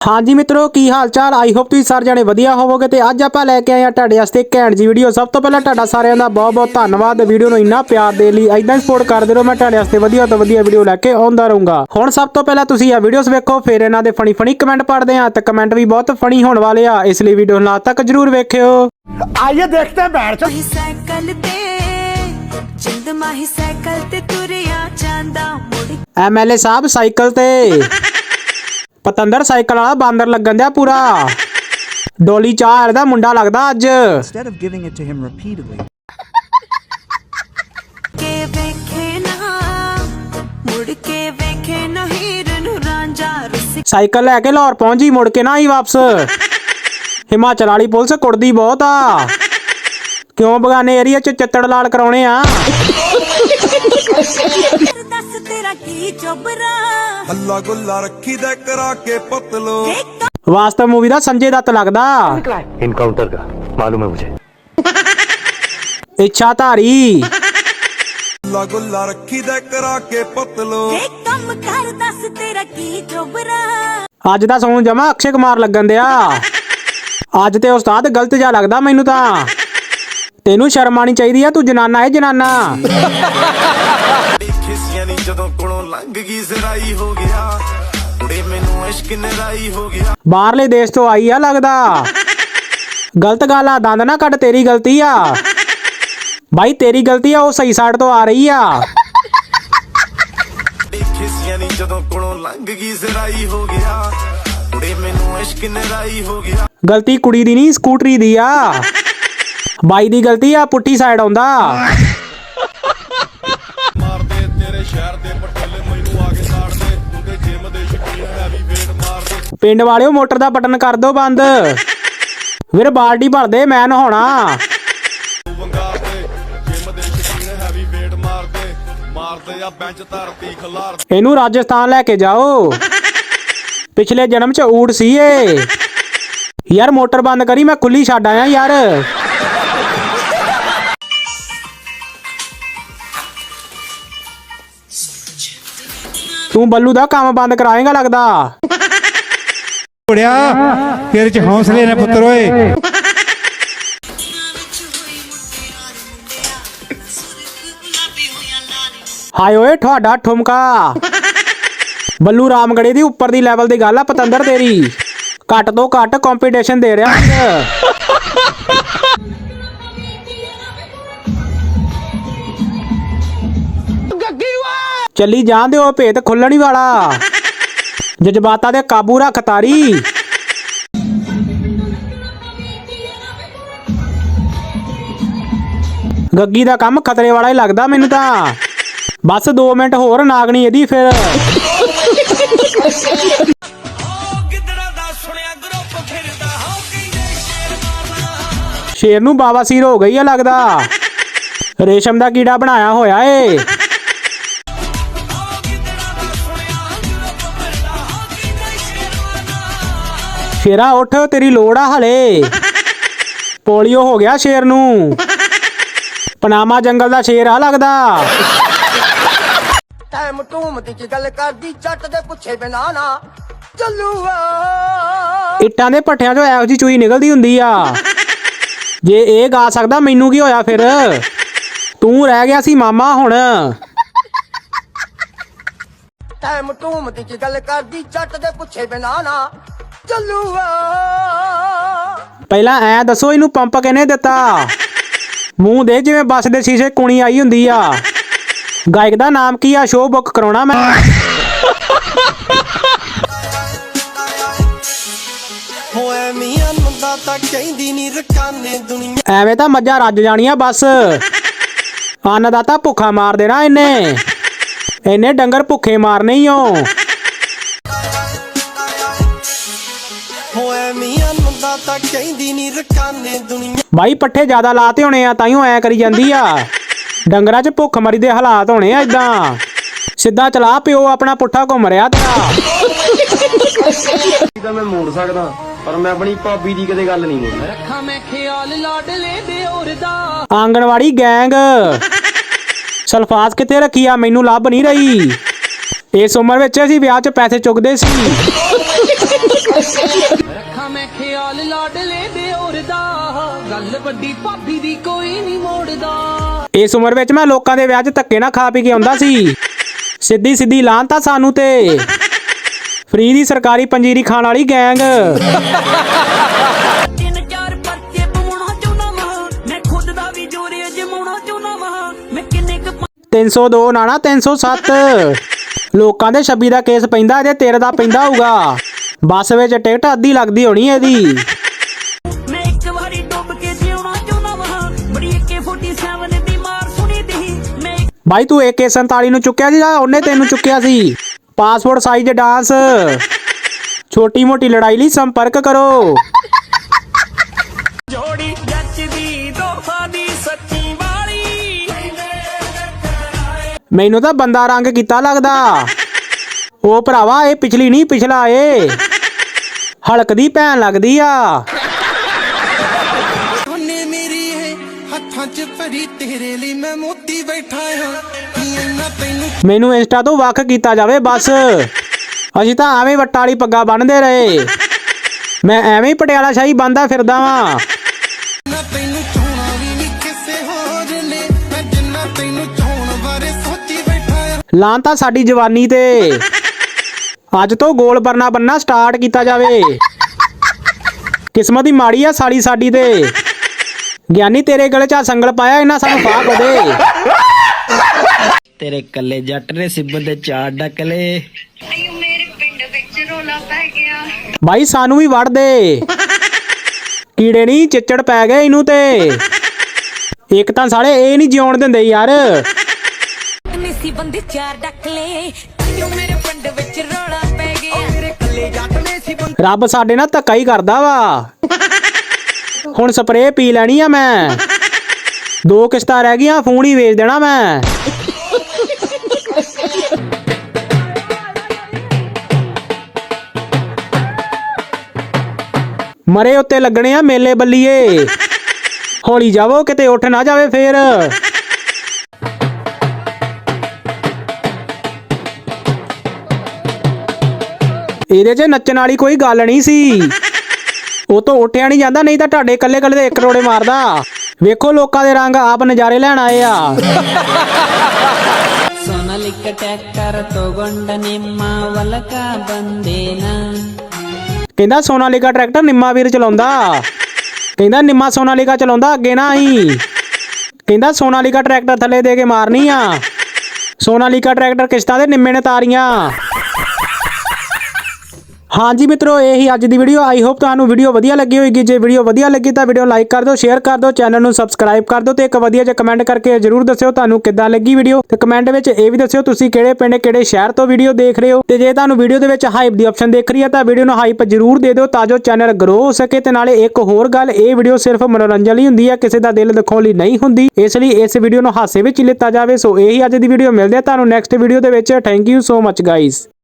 ਹਾਂਜੀ ਮਿੱਤਰੋ ਕੀ ਹਾਲ ਚਾਲ ਆਈ ਹੋਪ ਤੁਸੀਂ ਸਾਰੇ ਜਣੇ ਵਧੀਆ ਹੋਵੋਗੇ ਤੇ ਅੱਜ ਆਪਾਂ ਲੈ ਕੇ ਆਏ ਆ ਤੁਹਾਡੇ ਵਾਸਤੇ ਘੈਂਟ ਜੀ ਵੀਡੀਓ ਸਭ ਤੋਂ ਪਹਿਲਾਂ ਤੁਹਾਡਾ ਸਾਰਿਆਂ ਦਾ ਬਹੁਤ ਬਹੁਤ ਧੰਨਵਾਦ। ਵੀਡੀਓ ਨੂੰ ਇੰਨਾ ਪਿਆਰ ਦੇ ਲਈ ਐਦਾਂ ਹੀ ਸਪੋਰਟ ਕਰਦੇ ਰਹੋ। ਮੈਂ ਤੁਹਾਡੇ ਵਾਸਤੇ ਵਧੀਆ ਤੋਂ ਵਧੀਆ ਵੀਡੀਓ ਲੈ ਕੇ ਆਉਂਦਾ ਰਹੂੰਗਾ। ਹੁਣ ਸਭ ਤੋਂ ਪਹਿਲਾਂ ਤੁਸੀਂ ਇਹ ਵੀਡੀਓਸ ਵੇਖੋ ਫਿਰ ਇਹਨਾਂ ਦੇ ਫਣੀ ਫਣੀ ਕਮੈਂਟ ਪੜਦੇ ਆ ਤੇ ਕਮੈਂਟ ਵੀ ਬਹੁਤ ਫਣੀ ਹੋਣ ਵਾਲੇ ਆ। ਇਸ ਲਈ ਵੀਡੀਓ ਨਾ ਤੱਕ ਜਰੂਰ ਵੇਖਿਓ। ਆਈਏ ਦੇਖਦੇ ਬੈਠ ਸਾਈਕਲ ਤੇ ਜਿੰਦ ਮਾਹੀ ਸਾਈਕਲ ਤੇ ਤੁਰਿਆ ਜਾਂਦਾ ਐਮਐਲਏ ਸਾਹਿਬ ਸਾਈਕਲ ਤੇ। ਪਤੰਦਰ ਸਾਈਕਲ ਵਾਲਾ ਬਾਂਦਰ ਲੱਗਣ ਦਿਆ ਪੂਰਾ। ਡੋਲੀ ਚਾਹ ਦਾ ਮੁੰਡਾ ਲੱਗਦਾ ਅੱਜ। Instead of giving it to him repeatedly, ਕੇ ਵੇਖੇ ਨਾ ਮੁੜ ਕੇ ਵੇਖੇ ਨਾ ਹੀਰ ਨੂੰ ਰਾਂਝਾ ਰੁੱਸ ਸਾਈਕਲ ਲੈ ਕੇ ਲਾਹੌਰ ਪਹੁੰਚੀ ਮੁੜ ਕੇ ਨਾ ਆਈ ਵਾਪਸ। ਹਿਮਾਚਲ ਵਾਲੀ ਪੁਲਿਸ ਕੁੜਦੀ ਬਹੁਤ ਆ। ਕਿਉਂ ਬਗਾਨੇ ਏਰੀਆ ਚ ਚੱਤੜ ਲਾਲ ਕਰਾਉਣੇ ਆ? ਦੱਸ ਤੇਰਾ ਕੀ ਚੁਬਰਾ ਹੱਲਾ ਗੁੱਲਾ ਰੱਖੀ ਦਾ ਕਰਾ ਕੇ ਪਤਲੋ। ਵਾਸਤਵ ਮੂਵੀ ਦਾ ਸੰਜੇ ਦੱਤ ਲੱਗਦਾ। ਇਨਕਾਊਂਟਰ ਦਾ ਮਾਲੂਮ ਹੈ ਮੁਝੇ। ਇੱਛਾਧਾਰੀ। ਹੱਲਾ ਗੁੱਲਾ ਰੱਖੀ ਦਾ ਕਰਾ ਕੇ ਪਤਲੋ। ਕੰਮ ਕਰ ਦੱਸ ਤੇਰਾ ਕੀ ਜੋਬਰਾ। ਅੱਜ ਦਾ ਸੌਂ ਜਮਾ ਅਕਸ਼ੇ ਕੁਮਾਰ ਲੱਗਣ ਦਿਆ। ਅੱਜ ਤੇ ਉਸਤਾਦ ਗਲਤ ਜਾ ਲੱਗਦਾ ਮੈਨੂੰ ਤਾਂ। ਤੈਨੂੰ ਸ਼ਰਮ ਆਣੀ ਚਾਹੀਦੀ ਆ ਤੂੰ ਜਨਾਨਾ ਹੈ ਜਨਾਨਾ। ਖਿਸੀਆਂ ਨਹੀਂ ਜਦੋਂ ਕੋਲੋਂ ਲੰਘ ਗਈ ਜ਼ਰਾਈ ਹੋ ਗਿਆ। ਕੁੜੇ ਮੈਨੂੰ ਇਸ਼ਕ ਨਰਾਈ ਹੋ ਗਿਆ। ਬਾਹਰਲੇ ਦੇਸ਼ ਤੋਂ ਆਈ ਆ ਲੱਗਦਾ। ਗਲਤ ਗੱਲ ਆ ਦੰਦ ਨਾ ਕੱਢ ਤੇਰੀ ਗਲਤੀ ਆ। ਬਾਈ ਤੇਰੀ ਗਲਤੀ ਆ ਉਹ ਸਹੀ ਸਾਈਡ ਤੋਂ ਆ ਰਹੀ ਆ। ਖਿਸੀਆਂ ਨਹੀਂ ਜਦੋਂ ਕੋਲੋਂ ਲੰਘ ਗਈ ਜ਼ਰਾਈ ਹੋ ਗਿਆ। ਕੁੜੇ ਮੈਨੂੰ ਇਸ਼ਕ ਨਰਾਈ ਹੋ ਗਿਆ। ਗਲਤੀ ਕੁੜੀ ਦੀ ਨਹੀਂ ਸਕੂਟਰੀ ਦੀ ਆ। ਬਾਈ ਦੀ ਗਲਤੀ ਆ ਪੁੱਠੀ ਸਾਈਡ ਆਉਂਦਾ। ਪਿੰਡ ਵਾਲਿਓ, ਮੋਟਰ ਦਾ ਬਟਨ ਕਰ ਦਿਓ ਬੰਦ। ਵੀਰ, ਬਾਲਟੀ ਭਰਦੇ ਮੈਂ ਨਹਾਉਣਾ। ਇਹਨੂੰ ਰਾਜਸਥਾਨ ਲੈ ਕੇ ਜਾਓ। ਪਿਛਲੇ ਜਨਮ ਚ ਊੜ ਸੀ ਏ ਯਾਰ, ਮੋਟਰ ਬੰਦ ਕਰੀ, ਮੈਂ ਖੁੱਲੀ ਛੱਡ ਆਇਆ ਯਾਰ। ਤੂੰ ਬੱਲੂ ਦਾ ਕੰਮ ਬੰਦ ਕਰਾਏਗਾ ਲੱਗਦਾ। ਘੋੜਿਆ ਤੇਰੇ ਚ ਹੌਸਲੇ ਨੇ ਪੁੱਤਰ ਓਏ। ਹਾਏ ਓਏ, ਤੁਹਾਡਾ ਠੁਮਕਾ। ਬੱਲੂ ਰਾਮਗੜੇ ਦੀ ਉੱਪਰ ਦੀ ਲੈਵਲ ਦੀ ਗੱਲ ਆ ਪਤੰਦਰ ਤੇਰੀ। ਘੱਟ ਤੋਂ ਘੱਟ ਕੰਪੀਟੀਸ਼ਨ ਦੇ ਰਿਹਾ ਚੱਲੀ ਜਾਂਦੇ ਹੋ ਭੇਤ ਖੁੱਲਣ ਹੀ ਵਾਲਾ। ਜਜ਼ਬਾਤਾਂ ਦੇ ਕਾਬੂ ਰੱਖ ਤਾਰੀ। ਗੱਗੀ ਦਾ ਕੰਮ ਖਤਰੇ ਵਾਲਾ ਹੀ ਲੱਗਦਾ ਮੈਨੂੰ ਤਾਂ। ਬਸ 2 ਮਿੰਟ ਹੋਰ ਨਾਗਣੀ ਇਹਦੀ ਫਿਰ। ਸ਼ੇਰ ਨੂੰ ਸ਼ੇਰ ਸੀਰ ਹੋ ਗਈ ਆ ਲੱਗਦਾ। ਰੇਸ਼ਮ ਦਾ ਕੀੜਾ ਬਣਾਇਆ ਹੋਇਆ ਏ। ਸ਼ੇਰਾ ਉੱਠ ਤੇਰੀ ਲੋੜ ਆ ਹਲੇ। ਪੋਲੀਓ ਹੋ ਗਿਆ ਸ਼ੇਰ ਨੂੰ। ਪਨਾਮਾ ਜੰਗਲ ਦਾ ਸ਼ੇਰ ਆ ਲੱਗਦਾ। ਟਾਈਮ ਟੂਮ ਦੀ ਕੀ ਗੱਲ ਕਰਦੀ ਜੱਟ ਦੇ ਪੁੱਛੇ ਬਿਨਾ ਨਾ ਚੱਲੂਆ ਇੱਟਾਂ ਦੇ ਪੱਠਿਆਂ 'ਚੋਂ ਇਹੋ ਜੀ ਚੂਈ ਨਿਕਲਦੀ ਹੁੰਦੀ ਆ। ਜੇ ਇਹ ਗਾ ਸਕਦਾ ਮੈਨੂੰ ਕੀ ਹੋਇਆ ਫਿਰ? ਤੂੰ ਰਹਿ ਗਿਆ ਸੀ ਮਾਮਾ ਹੁਣ। ਟਾਈਮ ਟੂਮ ਦੀ ਕੀ ਗੱਲ ਕਰਦੀ ਜੱਟ ਦੇ ਪੁੱਛੇ ਬਿਨਾ ਨਾ ਚੱਲੂਆ ਪਹਿਲਾਂ ਐ ਦੱਸੋ ਇਹਨੂੰ ਪੰਪ ਕਿਹਨੇ ਦਿੱਤਾ? ਮੂੰਹ ਦੇ ਜਿਵੇਂ ਬੱਸ ਦੇ ਸ਼ੀਸ਼ੇ ਕੁਣੀ ਆਈ ਹੁੰਦੀ ਆ। ਗਾਇਕ ਦਾ ਨਾਮ ਕੀ ਆ? ਸ਼ੋਅ ਬੁੱਕ ਕਰਾਉਣਾ ਮੈਂ। ਹੋਏ ਮੀਆਂ ਮੁੰਡਾ ਤਾਂ ਕਹਿੰਦੀ ਨਹੀਂ ਰਕਾਨੇ ਦੁਨੀਆ। ਐਵੇਂ ਤਾਂ ਮੱਝਾਂ ਰੱਜ ਜਾਣੀਆਂ ਬਸ। ਅੰਨਦਾਤਾ ਭੁੱਖਾ ਮਾਰ ਦੇਣਾ ਇਹਨੇ। ਇਹਨੇ ਡੰਗਰ ਭੁੱਖੇ ਮਾਰਨੇ ਹੀ ਓ। ਹੋਏ ਮੀਆਂ ਮੁੰਡਾ ਤਾਂ ਕਹਿੰਦੀ ਨਹੀਂ ਰਕਾਨੇ ਦੁਨੀਆ। ਬਾਈ ਪੱਠੇ ਜ਼ਿਆਦਾ ਲਾਤੇ ਹੋਣੇ ਆ ਤਾਈਓ ਐ ਕਰੀ ਜਾਂਦੀ ਆ। ਡੰਗਰਾਂ 'ਚ ਭੁੱਖ ਮਰੀ ਦੇ ਹਾਲਾਤ ਹੋਣੇ ਆ ਇਦਾਂ ਸਿੱਧਾ ਚਲਾ ਪਿਓ ਆਪਣਾ ਪੁੱਠਾ ਘੁੰਮ ਰਿਹਾ ਤੇਰਾ। ਤਾਂ ਮੈਂ ਮੋੜ ਸਕਦਾ ਪਰ ਮੈਂ ਆਪਣੀ ਭਾਬੀ ਦੀ ਕਦੇ ਗੱਲ ਨਹੀਂ ਮੋੜਦਾ ਆਂਗਣਵਾੜੀ ਗੈਂਗ। ਸਲਫਾਸ ਕਿੱਥੇ ਰੱਖੀ ਆ? ਮੈਨੂੰ ਲੱਭ ਨਹੀਂ ਰਹੀ। ਇਸ ਉਮਰ ਵਿੱਚ ਅਸੀਂ ਵਿਆਹ 'ਚ ਪੈਸੇ ਚੁੱਕਦੇ ਸੀ। ਰੱਖਾਂ ਮੈਂ ਖਿਆਲ ਲਾਡਲੇ ਦੇ ਔਰ ਦਾ। ਗੱਲ ਵੱਡੀ ਭਾਬੀ ਦੀ ਕੋਈ ਨਹੀਂ ਮੋੜਦਾ। ਇਸ ਉਮਰ ਵਿੱਚ ਮੈਂ ਲੋਕਾਂ ਦੇ ਵਿਆਹ 'ਚ ਧੱਕੇ ਨਾ ਖਾ ਪੀ ਕੇ ਆਉਂਦਾ ਸੀ। ਸਿੱਧੀ ਸਿੱਧੀ ਲਾਂਤਾ ਸਾਨੂੰ ਤੇ। ਫ੍ਰੀ ਦੀ ਸਰਕਾਰੀ ਪੰਜੀਰੀ ਖਾਣ ਵਾਲੀ ਗੈਂਗ। ਤਿੰਨ ਚਾਰ ਪਰਚੇ ਪਵਾਉਣਾ ਚਾਹੁੰਦਾ ਵਾਂ। ਮੈਂ ਖੁਦ ਦਾ ਵੀ ਜੋਰ ਅਜਮਾਉਣਾ ਚਾਹੁੰਦਾ ਵਾਂ। ਮੈਂ ਕਿੰਨੇ ਕੁ 302 ਨਾਣਾ 307 ਲੋਕਾਂ ਦੇ 26 ਦਾ ਕੇਸ ਪੈਂਦਾ ਇਹਦੇ ਤੇਰੇ ਦਾ ਪੈਂਦਾ ਹੋਊਗਾ। ਬੱਸ ਵਿੱਚ ਟਿਕਟ ਅੱਧੀ ਲੱਗਦੀ ਹੋਣੀ ਇਹਦੀ। ਮੈਂ ਇੱਕ ਵਾਰੀ ਡੁੱਬ ਕੇ ਜਿਉਣਾ ਚਾਹੁੰਦਾ ਵਾਂ। ਬੜੀ AK47 ਦੀ ਮਾਰ ਸੁਣੀ ਦੀ ਮੈਂ ਬਾਈ ਤੂੰ AK47 ਨੂੰ ਚੁੱਕਿਆ ਸੀ ਜਾਂ ਉਹਨੇ ਤੈਨੂੰ ਚੁੱਕਿਆ ਸੀ। ਪਾਸਪੋਰਟ ਸਾਈਜ਼ ਡਾਂਸ ਛੋਟੀ ਮੋਟੀ ਲੜਾਈ ਲਈ ਸੰਪਰਕ ਕਰੋ। ਜੋੜੀ ਜੱਜ ਦੀ ਦੋਹਾਂ ਦੀ ਸੱਚੀ ਵਾਲੀ। ਮੈਨੂੰ ਤਾਂ ਬੰਦਾ ਰੰਗ ਕੀਤਾ ਲੱਗਦਾ। ਉਹ ਭਰਾਵਾ ਇਹ ਪਿਛਲੀ ਨਹੀਂ ਪਿਛਲਾ ਏ ਹਲਕ ਦੀ ਭੈਣ ਲੱਗਦੀ ਆ। ਉਹਨੇ ਮੇਰੀ ਹੈ ਹੱਥਾਂ 'ਚ ਭਰੀ ਤੇਰੇ ਲਈ ਮੈਂ ਮੋਤੀ ਬੈਠਾ ਹਾਂ ਮੈਨੂੰ ਇੰਸਟਾ ਤੋਂ ਵੱਖ ਕੀਤਾ ਜਾਵੇ ਬਸ। ਅਸੀਂ ਤਾਂ ਐਵੇਂ ਵੱਟਾਂ ਵਾਲੀ ਪੱਗਾਂ ਬੰਨਦੇ ਰਹੇ। ਮੈਂ ਐਵੇਂ ਹੀ ਪਟਿਆਲਾ ਸ਼ਾਹੀ ਬੰਦਾ ਫਿਰਦਾ ਵਾਂ। ਲਾਂ ਤਾਂ ਸਾਡੀ ਜਵਾਨੀ ਤੇ। ਅੱਜ ਤੋਂ ਗੋਲ ਬਰਨਾ ਬੰਨਾ ਸਟਾਰਟ ਕੀਤਾ ਜਾਵੇ। ਕਿਸਮਤ ਦੀ ਮਾੜੀ ਆ ਸਾਲੀ ਸਾਡੀ ਤੇ। ਗਿਆਨੀ ਤੇਰੇ ਗਲੇ 'ਚ ਆਹ ਸੰਗਲ ਪਾਇਆ ਇਹਨਾਂ ਸਾਨੂੰ ਫਾਕ ਉਹਦੇ ਤੇਰੇ ਕੱਲੇ ਜੱਟ ਨੇ ਸਿੱਬ ਦੇ ਚਾਰ ਡਕਲੇ। ਬਾਈ ਸਾਨੂੰ ਵੀ ਵੜ ਦੇ। ਕੀੜੇ ਨਹੀਂ ਚਿੱਚੜ ਪੈ ਗਏ ਇਹਨੂੰ ਤੇ। ਇੱਕ ਤਾਂ ਸਾਲੇ ਇਹ ਨਹੀਂ ਜਿਉਣ ਦਿੰਦੇ ਯਾਰ। ਨਹੀਂ ਸੀ ਬੰਦੇ ਚਾਰ ਡੱਕਲੇ ਜੋ ਮੇਰੇ ਪਿੰਡ ਵਿੱਚ ਰੌਲਾ ਪੈ ਗਿਆ। ਮੇਰੇ ਰੱਬ ਸਾਡੇ ਨਾਲ ਧੱਕਾ ਹੀ ਕਰਦਾ ਵਾ। ਹੁਣ ਸਪਰੇਅ ਪੀ ਲੈਣੀ ਆ ਮੈਂ। ਦੋ ਕਿਸ਼ਤਾਂ ਰਹਿ ਗਈਆਂ ਫੋਨ ਹੀ ਵੇਚ ਦੇਣਾ ਮੈਂ। ਮਰੇ ਉੱਤੇ ਲੱਗਣੇ ਆ ਮੇਲੇ ਬੱਲੀਏ। ਹੌਲੀ ਜਾਵੋ ਕਿਤੇ ਉੱਠ ਨਾ ਜਾਵੇ ਫੇਰ। ਇਹਦੇ 'ਚ ਨੱਚਣ ਵਾਲੀ ਕੋਈ ਗੱਲ ਨਹੀਂ ਸੀ ਉਹ ਤੋਂ ਉੱਠਿਆ ਨਹੀਂ ਜਾਂਦਾ ਨਹੀਂ ਤਾਂ ਤੁਹਾਡੇ ਇਕੱਲੇ ਇਕੱਲੇ ਦੇ ਇੱਕ ਰੋੜੇ ਮਾਰਦਾ ਵੇਖੋ ਲੋਕਾਂ ਦੇ ਰੰਗ ਆਪ ਨਜ਼ਾਰੇ ਲੈਣ ਆਏ ਆ ಸೋನಲಿಕ್ಕ ಟ್ಯಾಕ್ಟರ್ ತಗೊಂಡ ನಿಮ್ಮ ಹೊಲಕ ಬಂದೇನ ਕਹਿੰਦਾ ਸੋਨਾਲੀਕਾ ਟਰੈਕਟਰ ਨਿੰਮਾ ਵੀਰ ਚਲਾਉਂਦਾ ਕਹਿੰਦਾ ਨਿੰਮਾ ਸੋਨਾਲੀਕਾ ਚਲਾਉਂਦਾ ਅੱਗੇ ਨਾ ਆਈ ਕਹਿੰਦਾ ਸੋਨਾਲੀਕਾ ਟਰੈਕਟਰ ਥੱਲੇ ਦੇ ਕੇ ਮਾਰਨੀ ਆ ਸੋਨਾਲੀਕਾ ਟਰੈਕਟਰ ਕਿਸ਼ਤਾਂ ਦੇ ਨਿੰਮੇ ਨੇ ਤਾਰੀਆਂ ਹਾਂਜੀ ਮਿੱਤਰੋ, ਇਹ ਹੀ ਅੱਜ ਦੀ ਵੀਡੀਓ ਆਈ ਹੋਪ ਤੁਹਾਨੂੰ ਵੀਡੀਓ ਵਧੀਆ ਲੱਗੀ ਹੋਵੇਗੀ। ਜੇ ਵੀਡੀਓ ਵਧੀਆ ਲੱਗੀ ਤਾਂ ਵੀਡੀਓ ਲਾਈਕ ਕਰ ਦਿਓ ਸ਼ੇਅਰ ਕਰ ਦਿਓ ਚੈਨਲ ਨੂੰ ਸਬਸਕ੍ਰਾਈਬ ਕਰ ਦਿਓ ਤੇ ਇੱਕ ਵਧੀਆ ਜਿਹਾ ਕਮੈਂਟ ਕਰਕੇ ਜਰੂਰ ਦੱਸਿਓ ਤੁਹਾਨੂੰ ਕਿੱਦਾਂ ਲੱਗੀ ਵੀਡੀਓ ਤੇ ਕਮੈਂਟ ਵਿੱਚ ਇਹ ਵੀ ਦੱਸਿਓ, ਤੁਸੀਂ ਕਿਹੜੇ ਪਿੰਡ, ਕਿਹੜੇ ਸ਼ਹਿਰ ਤੋਂ ਵੀਡੀਓ ਦੇਖ ਰਹੇ ਹੋ। ਤੇ ਜੇ ਤੁਹਾਨੂੰ ਵੀਡੀਓ ਦੇ ਵਿੱਚ ਹਾਈਪ ਦੀ ਆਪਸ਼ਨ ਦੇਖ ਰਹੀ ਹੈ ਤਾਂ ਵੀਡੀਓ ਨੂੰ ਹਾਈਪ ਜਰੂਰ ਦੇ ਦਿਓ ਤਾਂ ਜੋ ਚੈਨਲ ਗਰੋ ਹੋ ਸਕੇ। ਤੇ ਨਾਲੇ ਇੱਕ ਹੋਰ ਗੱਲ, ਇਹ ਵੀਡੀਓ ਸਿਰਫ ਮਨੋਰੰਜਨ ਲਈ ਹੁੰਦੀ ਹੈ, ਕਿਸੇ ਦਾ ਦਿਲ ਦਿਖਾਉਣ ਲਈ ਨਹੀਂ ਹੁੰਦੀ। ਇਸ ਲਈ ਇਸ ਵੀਡੀਓ ਨੂੰ ਹਾਸੇ ਵਿੱਚ ਹੀ ਲਿੱਤਾ ਜਾਵੇ। ਸੋ ਇਹੀ ਅੱਜ ਦੀ ਵੀਡੀਓ ਮਿਲਦੇ ਆ ਤੁਹਾਨੂੰ ਨੈਕਸਟ ਵੀਡੀਓ ਦੇ ਵਿੱਚ। Thank you so much guys